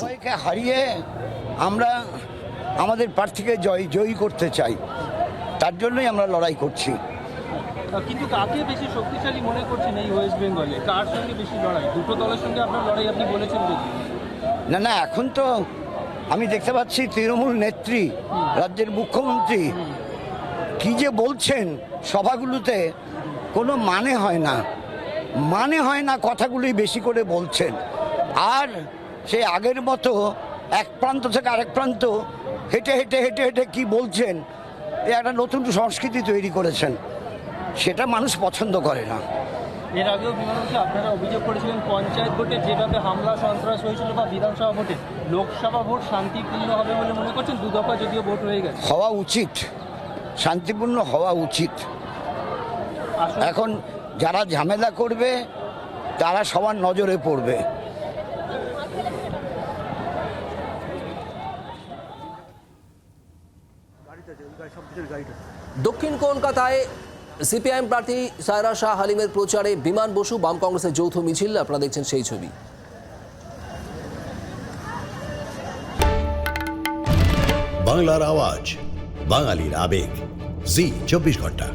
সবাইকে হারিয়ে আমরা আমাদের প্রার্থীকে জয় জয়ী করতে চাই। তার জন্যই আমরা লড়াই করছি। কিন্তু কাকে বেশি শক্তিশালী মনে করছেন এই ওয়েস্ট বেঙ্গলে কার সঙ্গে বেশি লড়াই? দুটো দলের সঙ্গে আপনার লড়াই আপনি বলেছেন না না এখন তো আমি দেখতে পাচ্ছি তৃণমূল নেত্রী রাজ্যের মুখ্যমন্ত্রী। কি যে বলছেন সভাগুলোতে কোনো মানে হয় না। মানে হয় না কথাগুলি বেশি করে বলছেন। আর সেই আগের মতো এক প্রান্ত থেকে আরেক প্রান্ত হেঁটে হেঁটে হেঁটে হেঁটে কি বলছেন? এ একটা নতুন সংস্কৃতি তৈরি করেছেন। সেটা মানুষ পছন্দ করে না। এর আগেও বিমানবন্দর আপনারা অভিযোগ করেছিলেন পঞ্চায়েত ভোটে যেভাবে হামলা সন্ত্রাস হয়েছিল বা বিধানসভা ভোটে লোকসভা ভোট শান্তিপূর্ণ হবে বলে মনে করছেন? দু দফা যদিও ভোট হয়ে গেছে। হওয়া উচিত। শান্তিপূর্ণ হওয়া উচিত। এখন যারা ঝামেলা করবে তারা সবার নজরে পড়বে। দক্ষিণ কলকাতায় সিপিআইএম প্রার্থী সায়রা শাহ হালিমের প্রচারে বিমান বসু বাম কংগ্রেসের যৌথ মিছিল আপনারা দেখছেন সেই ছবি। বাংলার আওয়াজ বাঙালির আবেগ জি চব্বিশ ঘণ্টা।